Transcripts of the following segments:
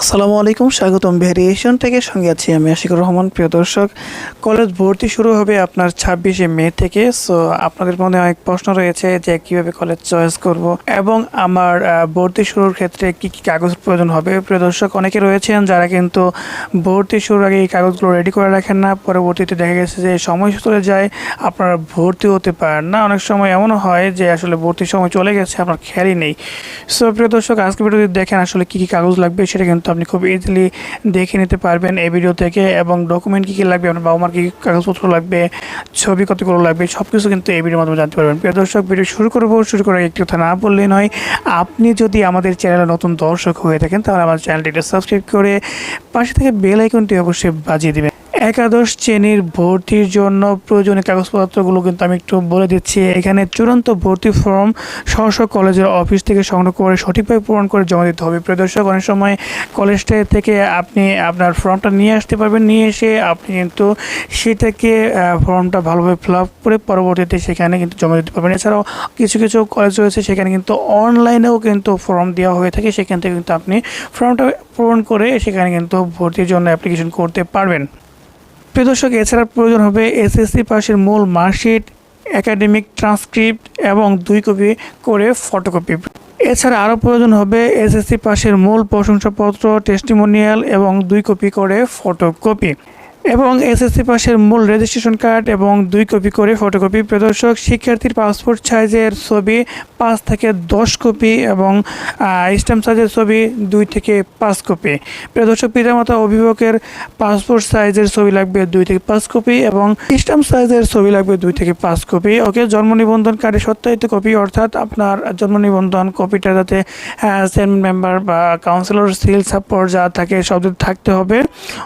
আসসালামু আলাইকুম, স্বাগতম ভ্যারিয়েশন থেকে। সঙ্গে আছি আমি আশিকুর রহমান, প্রিয় দর্শক। কলেজ ভর্তি শুরু হবে আপনার ছাব্বিশে মে থেকে। সো আপনাদের মনে অনেক প্রশ্ন রয়েছে যে কীভাবে কলেজ চয়েস করব এবং আমার ভর্তি শুরুর ক্ষেত্রে কি কি কাগজ প্রয়োজন হবে। প্রিয় দর্শক, অনেকে রয়েছেন যারা কিন্তু ভর্তি শুরুর আগে এই কাগজগুলো রেডি করে রাখেন না। পরবর্তীতে দেখা গেছে যে সময় চলে যায়, আপনারা ভর্তি হতে পারেন না। অনেক সময় এমনও হয় যে আসলে ভর্তির সময় চলে গেছে, আপনার খেয়ালই নেই। সো প্রিয় দর্শক আজকে ভিডিওতে দেখেন আসলে কী কী কাগজ লাগবে, সেটা কিন্তু আপনি খুব ইজিলি দেখে নিতে পারবেন এই ভিডিও থেকে এবং ডকুমেন্ট কী কী লাগবে, আপনার বাবা মার কী কাগজপত্র লাগবে, ছবি কতগুলো লাগবে সব কিছু কিন্তু এই ভিডিওর মাধ্যমে জানতে পারবেন। প্রিয় দর্শক ভিডিও শুরু করব, শুরু করার একটি কথা না বললেই নয়, আপনি যদি আমাদের চ্যানেলে নতুন দর্শক হয়ে থাকেন, তাহলে আমার চ্যানেলটিকে সাবস্ক্রাইব করে পাশে থেকে বেল আইকনটি অবশ্যই বাজিয়ে দিবেন। একাদশ শ্রেণির ভর্তির জন্য প্রয়োজনীয় কাগজপত্রগুলো কিন্তু আমি একটু বলে দিচ্ছি। এখানে চূড়ান্ত ভর্তি ফর্ম স্ব কলেজের অফিস থেকে সংগ্রহ করে সঠিকভাবে পূরণ করে জমা দিতে হবে। প্রদর্শক অনেক সময় কলেজটা থেকে আপনি আপনার ফর্মটা নিয়ে আসতে পারবেন। নিয়ে এসে আপনি কিন্তু সেটাকে ফর্মটা ভালোভাবে ফিল আপ করে পরবর্তীতে সেখানে কিন্তু জমা দিতে পারবেন। এছাড়াও কিছু কিছু কলেজ রয়েছে সেখানে কিন্তু অনলাইনেও কিন্তু ফর্ম দেওয়া হয়ে থাকে। সেখান থেকে কিন্তু আপনি ফর্মটা পূরণ করে সেখানে কিন্তু ভর্তির জন্য অ্যাপ্লিকেশন করতে পারবেন। প্রিয় দর্শক, এছাড়া প্রয়োজন হবে এসএসসি পাশের মূল মার্কশিট, একাডেমিক ট্রান্সক্রিপ্ট এবং দুই কপি করে ফটোকপি। এছাড়া আরও প্রয়োজন হবে এসএসসি পাশের মূল প্রশংসাপত্র, টেস্টিমোনিয়াল এবং দুই কপি করে ফটোকপি। এবং এসএসসি পাশের মূল রেজিস্ট্রেশন কার্ড এবং দুই কপি করে ফটোকপি প্রদর্শক শিক্ষার্থীর পাসপোর্ট সাইজের ছবি পাঁচ থেকে দশ কপি এবং স্ট্যাম্প সাইজের ছবি দুই থেকে পাঁচ কপি প্রদর্শক পিতামাতা অভিভাবকের পাসপোর্ট সাইজের ছবি লাগবে দুই থেকে পাঁচ কপি এবং স্ট্যাম্প সাইজের ছবি লাগবে দুই থেকে পাঁচ কপি ওকে, জন্ম নিবন্ধন কার্ডের সত্যায়িত কপি অর্থাৎ আপনার জন্ম নিবন্ধন কপিটা যাতে সেন মেম্বার বা কাউন্সিলর সিল সাপোর্ট যা থাকে সব থাকতে হবে।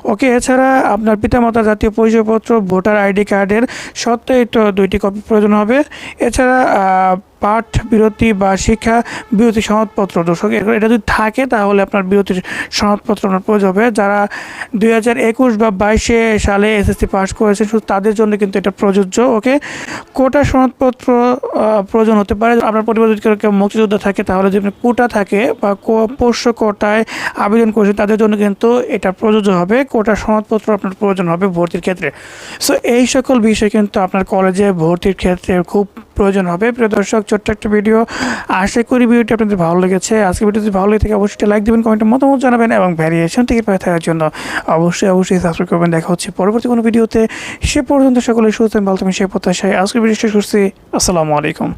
ওকে, এছাড়া আপনার পিতামাতার জাতীয় পরিচয়পত্র ভোটার আইডি কার্ডের সত্যায়িত দুইটি কপি প্রয়োজন হবে। এছাড়া পাঠ, বিরতি বা শিক্ষা বিরতি সনদপত্র। দর্শক এটা যদি থাকে, তাহলে আপনার বিরতির সনদপত্র আপনার প্রয়োজন হবে। যারা দুই হাজার একুশ বা বাইশে সালে এসএসসি পাস করেছেন, শুধু তাদের জন্য কিন্তু এটা প্রযোজ্য, ওকে? কোটা সনদপত্র প্রয়োজন হতে পারে। আপনার পরিবার যদি কেউ মুক্তিযোদ্ধা থাকে, তাহলে যদি কোটা থাকে বা পোষ্য কোটায় আবেদন করেছে তাদের জন্য কিন্তু এটা প্রযোজ্য হবে। কোটা সনদপত্র আপনার প্রয়োজন হবে ভর্তির ক্ষেত্রে। সো এই সকল বিষয় কিন্তু আপনার কলেজে ভর্তির ক্ষেত্রে খুব প্রয়োজন হবে। প্রিয় দর্শক, ছোট্ট একটা ভিডিও। আশা করি ভিডিওটি আপনাদের ভালো লেগেছে। আজকে ভিডিও যদি ভালো লেগে থাকে, অবশ্যই লাইক দেবেন কমেন্টে মতামত জানাবেন এবং ভ্যারিয়েশন থেকে পায়ে থাকার জন্য অবশ্যই অবশ্যই সাবস্ক্রাইব করবেন। দেখা হচ্ছে পরবর্তী কোনো ভিডিওতে। সে পর্যন্ত সকলে সুস্থ ভালো থাকবেন, সে প্রত্যাশায়। আজকের ভিডিওটি করছি। আসসালামু আলাইকুম।